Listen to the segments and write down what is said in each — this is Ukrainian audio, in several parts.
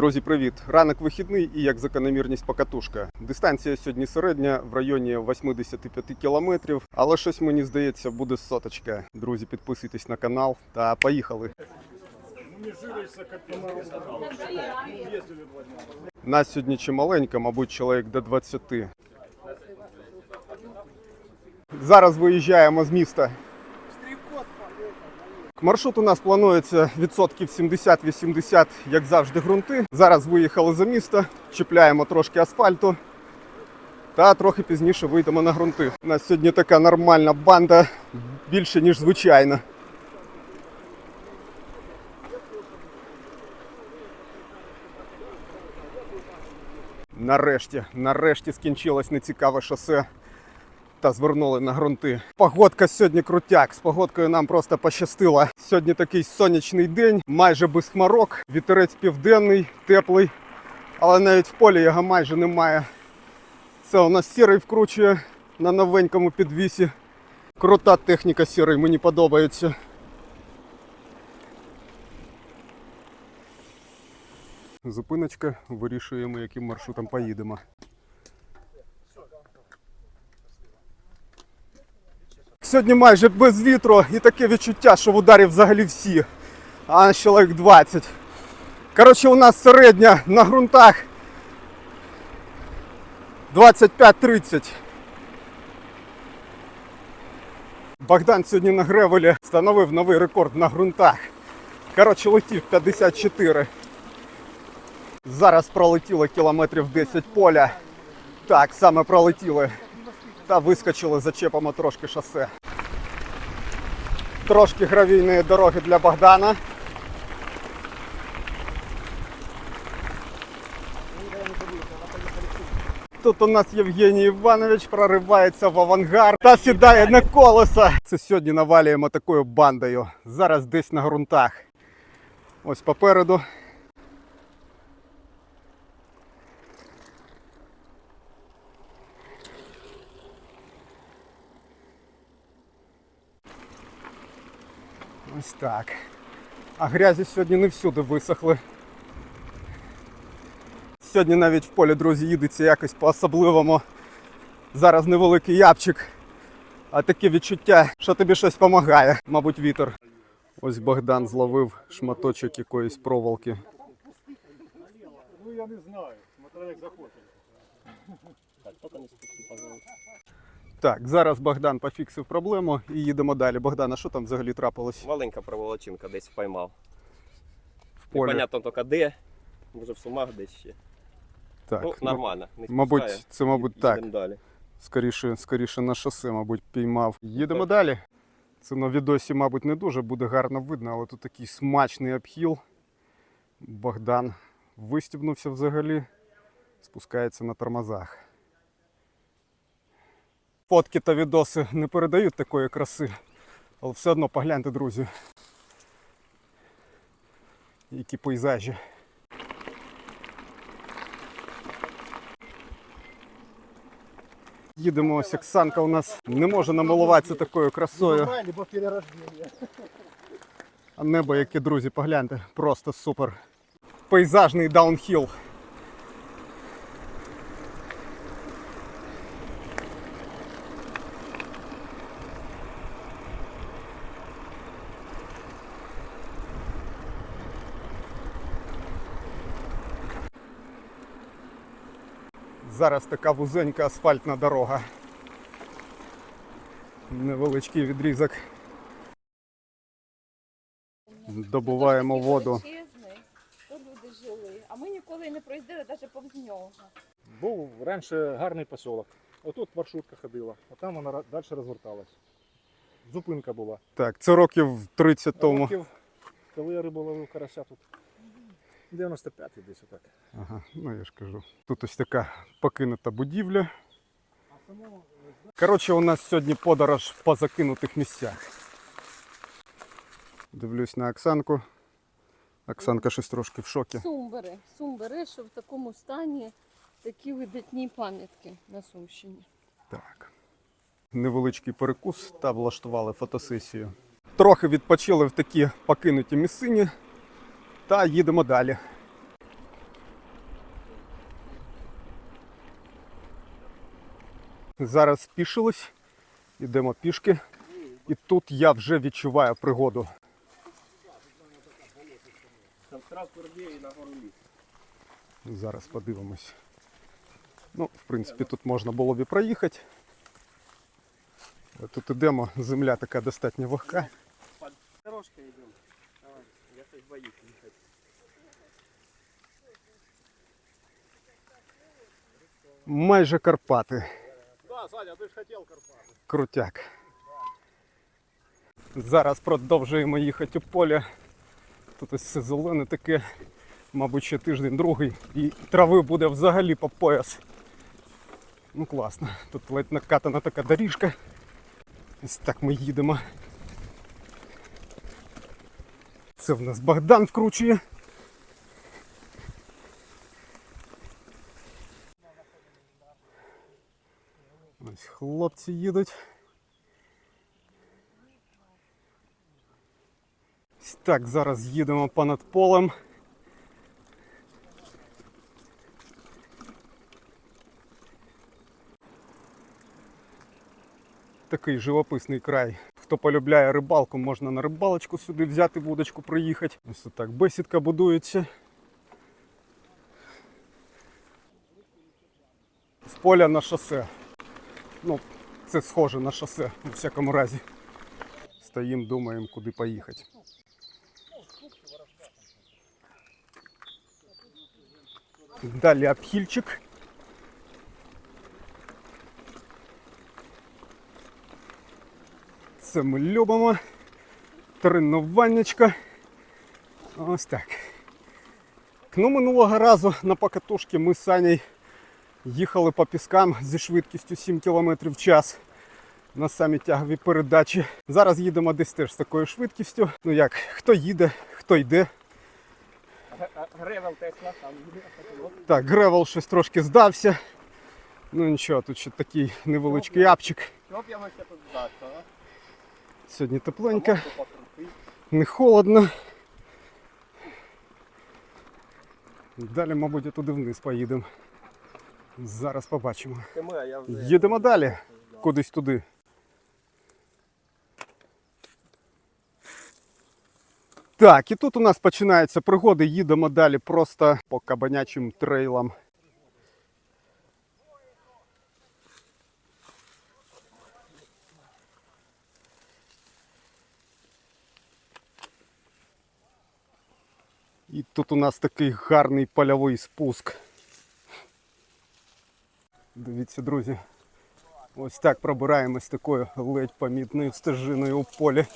Друзі, привіт! Ранок вихідний і як закономірність покатушка. Дистанція сьогодні середня в районі 85 кілометрів, але щось мені здається буде соточка. Друзі, підписуйтесь на канал та поїхали. Нас сьогодні чималенько, мабуть, чоловік до 20. Зараз виїжджаємо з міста. Маршрут у нас планується відсотків 70-80, як завжди, ґрунти. Зараз виїхали за місто, чіпляємо трошки асфальту. Та трохи пізніше вийдемо на ґрунти. У нас сьогодні така нормальна банда, більше ніж звичайно. Нарешті, нарешті скінчилось нецікаве шосе та звернули на ґрунти. Погодка сьогодні крутяк. З погодкою нам просто пощастило. Сьогодні такий сонячний день, майже без хмарок. Вітерець південний, теплий, але навіть в полі його майже немає. Це у нас сірий вкручує на новенькому підвісі. Крута техніка сірий, мені подобається. Зупиночка, вирішуємо, яким маршрутом поїдемо. Сьогодні майже без вітру і таке відчуття, що в ударі взагалі всі, а на чоловік 20. Коротше, у нас середня на ґрунтах 25-30. Богдан сьогодні на гревелі встановив новий рекорд на ґрунтах. Коротше, летів 54. Зараз пролетіло кілометрів 10 поля. Так, саме пролетіли та вискочили, зачепимо трошки шосе. Трошки гравійної дороги для Богдана. Тут у нас Євгеній Іванович проривається в авангард та сідає на колеса. Це сьогодні навалюємо такою бандою. Зараз десь на ґрунтах. Ось попереду. Ось так. А грязі сьогодні не всюди висохли. Сьогодні навіть в полі, друзі, їдеться якось по-особливому. Зараз невеликий ябчик, а таке відчуття, що тобі щось допомагає, мабуть, вітер. Ось Богдан зловив шматочок якоїсь проволоки. Ну я не знаю, смотря як захоче. Так, зараз Богдан пофіксив проблему і їдемо далі. Богдан, а що там взагалі трапилось Маленька проволочинка десь впіймав. в полі? Непонятно тільки де. Може в сумах десь ще. Так, ну, нормально. Не мабуть, це, мабуть, Їдемо так. далі. Скоріше, скоріше на шосе, мабуть, піймав. Їдемо далі. Це на відосі, мабуть, не дуже буде гарно видно, але тут такий смачний обхіл. Богдан вистібнувся взагалі, спускається на тормозах. Фотки та відоси не передають такої краси, але все одно погляньте, друзі. Які пейзажі. Їдемо, ось Оксанка у нас не може намилуватися такою красою. А небо, яке, друзі, погляньте, просто супер. Пейзажний даунхіл. Зараз така вузенька асфальтна дорога. Невеличкий відрізок. Добуваємо воду. То люди жили, а ми ніколи не проїздили навіть повз нього. Був раніше гарний поселок. Отут маршрутка ходила, а там вона далі розверталась. Зупинка була. Так, це років 30 тому. Років, коли я рибу ловив карася тут. 95-й десь отак. Ага, ну я ж кажу. Тут ось така покинута будівля. Коротше, у нас сьогодні подорож по закинутих місцях. Дивлюсь на Оксанку. Оксанка щось трошки в шокі. Сумбери. Сумбери, що в такому стані такі видатні пам'ятки на Сумщині. Так. Невеличкий перекус та влаштували фотосесію. Трохи відпочили в такі покинуті місцині та їдемо далі. Зараз спішилось, йдемо пішки, і тут я вже відчуваю пригоду. Зараз подивимось. Ну, в принципі, тут можна було б і проїхати. Тут ідемо, земля така достатньо вагка. Дорожка йдемо. Давай, я щось боюсь їхати. Майже Карпати. Да, Саня, ти ж хотів Карпати. Крутяк. Зараз продовжуємо їхати у поле. Тут ось все зелене таке, мабуть, ще тиждень другий. І трави буде взагалі по пояс. Ну класно. Тут ледь накатана така доріжка. Ось так ми їдемо. Це в нас Богдан вкручує. Ось хлопці їдуть. Так, зараз їдемо понад полем. Такий живописний край. Хто полюбляє рибалку, можна на рибалочку сюди взяти вудочку, приїхати. Ось так бесідка будується. З поля на шосе. Ну, це схоже на шосе, у всякому разі. Стоїмо, думаємо, куди поїхати. Далі обхильчик. Це ми любимо. Тренуваннячка. Ось так. Ну, минулого разу на покатушці ми з Саней їхали по піскам зі швидкістю 7 км в час на самі тягові передачі. Зараз їдемо десь теж з такою швидкістю. Ну як, хто їде, хто йде. Гревел Тесла там. Так, гревел щось трошки здався. Ну нічого, тут ще такий невеличкий апчик. Що б я тут здатися, а? Сьогодні тепленько, не холодно. Далі, мабуть, туди вниз поїдемо. Зараз побачимо. Їдемо далі, кудись туди. Так, і тут у нас починаються пригоди. Їдемо далі просто по кабанячим трейлам. І тут у нас такий гарний польовий спуск. Дивіться, друзі. Ось так пробираємось такою ледь помітною стежиною у полі.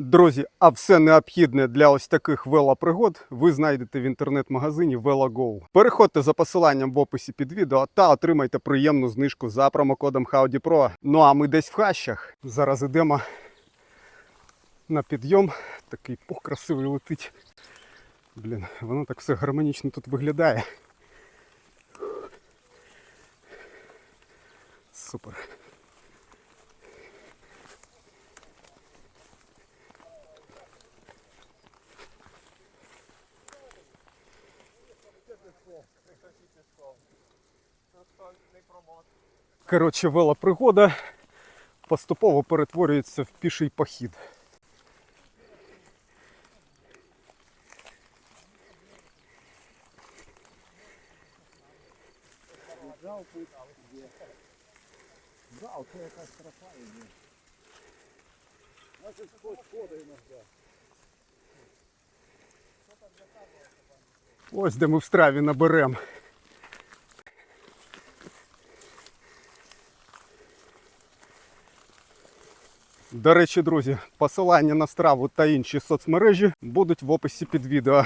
Друзі, а все необхідне для ось таких велопригод ви знайдете в інтернет-магазині VeloGo. Переходьте за посиланням в описі під відео та отримайте приємну знижку за промокодом HowdyPro. Ну а ми десь в хащах. Зараз йдемо на підйом. Такий пух красивий летить. Блін, воно так все гармонічно тут виглядає. Супер. Коротше, велопригода поступово перетворюється в піший похід. Ось де ми в страві наберемо. До речі, друзі, посилання на страву та інші соцмережі будуть в описі під відео.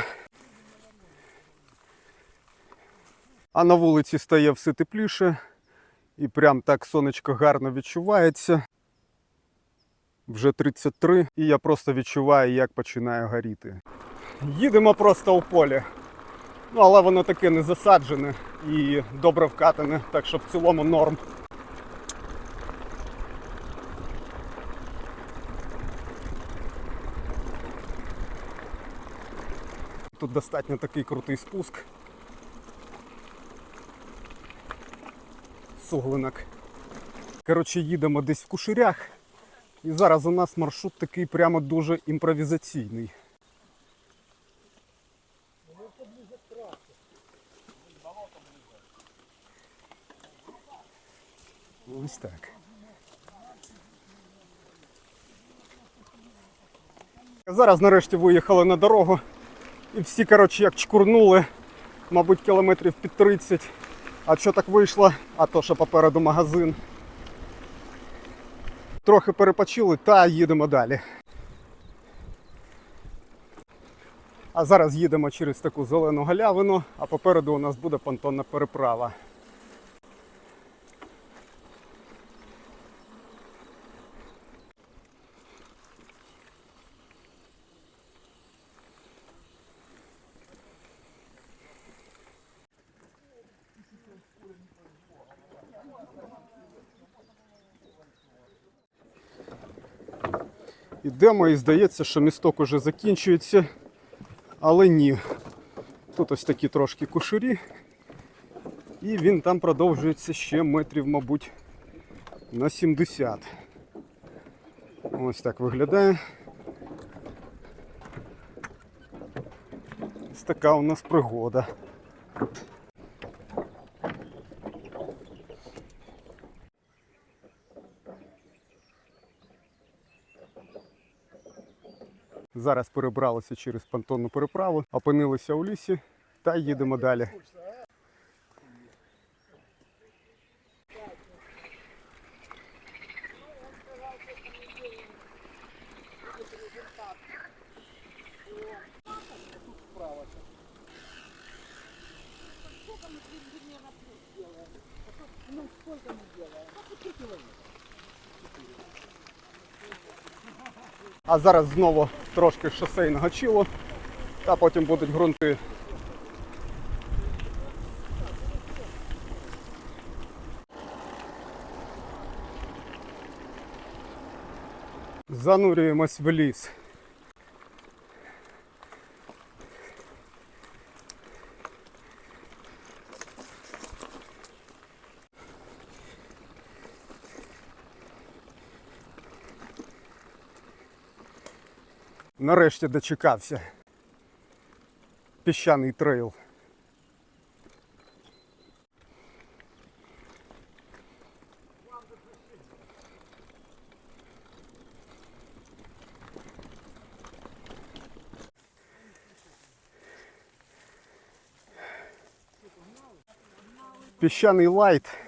А на вулиці стає все тепліше і прям так сонечко гарно відчувається. Вже 33, і я просто відчуваю, як починає горіти. Їдемо просто у полі. Ну, але воно таке не засаджене і добре вкатане, так що в цілому норм. Тут достатньо такий крутий спуск. Суглинок. Коротше, їдемо десь в куширях. І зараз у нас маршрут такий прямо дуже імпровізаційний. Ось так. Зараз нарешті виїхали на дорогу. І всі, коротше, як чкурнули, мабуть, кілометрів під 30. А що так вийшло? А то, що попереду магазин. Трохи перепочили та їдемо далі. А зараз їдемо через таку зелену галявину, а попереду у нас буде понтонна переправа. Ідемо і здається, що місток уже закінчується, але ні. Тут ось такі трошки куширі. І він там продовжується ще метрів, мабуть, на 70. Ось так виглядає. Ось така у нас пригода. Зараз перебралися через понтонну переправу, опинилися у лісі та їдемо далі. А зараз знову трошки шосейного чілу, та потім будуть ґрунти. Занурюємось в ліс. Нарешті дочекався. Піщаний трейл. Піщаний лайт.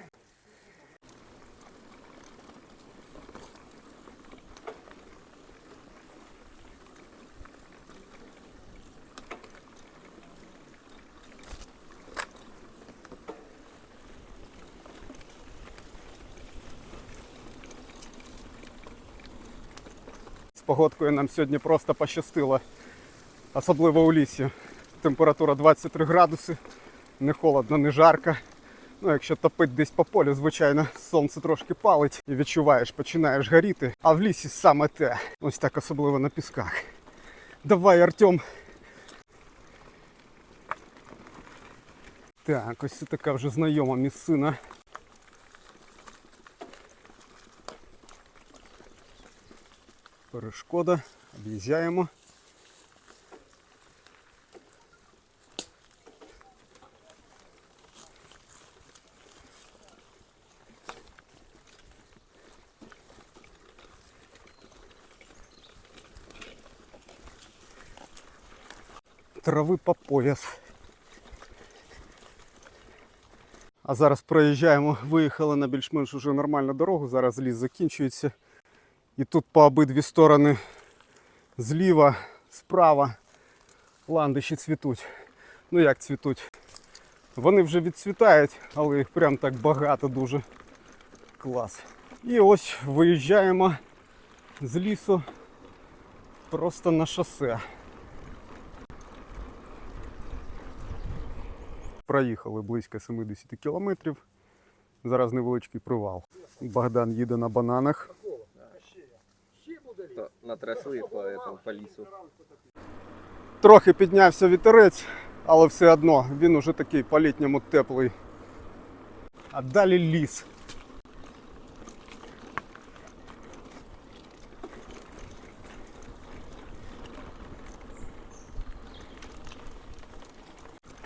З погодкою нам сьогодні просто пощастило. Особливо у лісі. Температура 23 градуси, не холодно, не жарко. Ну, якщо топить десь по полю, звичайно, сонце трошки палить і відчуваєш, починаєш горіти. А в лісі саме те. Ось так особливо на пісках. Давай, Артем. Так, ось це така вже знайома місцина. Перешкода, об'їжджаємо. Трави по пояс. А зараз проїжджаємо, виїхали на більш-менш уже нормальну дорогу. Зараз ліс закінчується. І тут по обидві сторони зліва, справа ландиші цвітуть. Ну як цвітуть? Вони вже відцвітають, але їх прям так багато дуже. Клас. І ось виїжджаємо з лісу просто на шосе. Проїхали близько 70 кілометрів. Зараз невеличкий привал. Богдан їде на бананах. Натрясли по, этому, по лісу. Трохи піднявся вітерець, але все одно він уже такий по-літньому теплий. А далі ліс.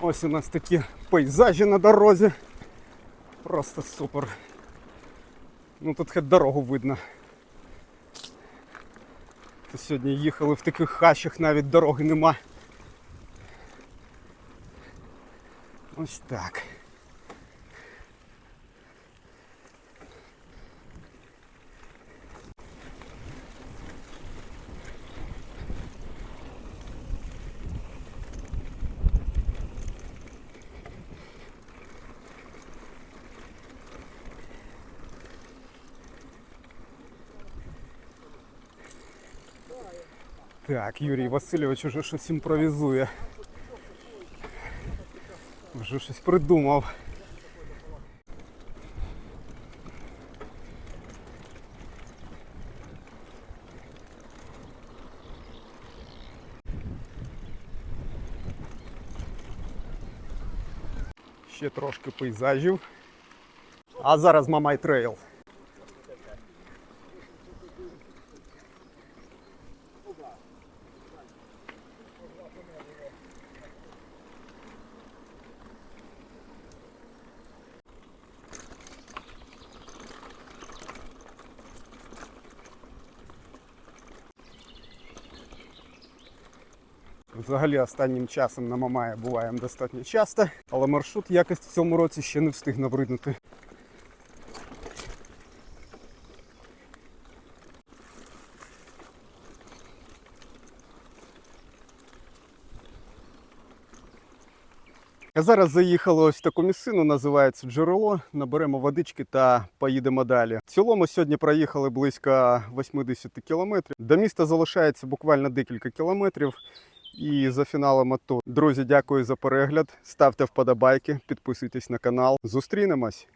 Ось у нас такі пейзажі на дорозі. Просто супер. Ну тут хоч дорогу видно. Сьогодні їхали в таких хащах, навіть дороги нема. Ось так. Так, Юрій Васильович уже щось імпровізує. Вже щось придумав. Ще трошки пейзажів. А зараз Мамай трейл. Взагалі останнім часом на Мамая буваємо достатньо часто, але маршрут якось в цьому році ще не встиг набриднути. А зараз заїхали ось таку місцину, називається джерело. Наберемо водички та поїдемо далі. В цілому сьогодні проїхали близько 80 кілометрів. До міста залишається буквально декілька кілометрів. І за фіналом АТО. Друзі, дякую за перегляд. Ставте вподобайки, підписуйтесь на канал. Зустрінемось!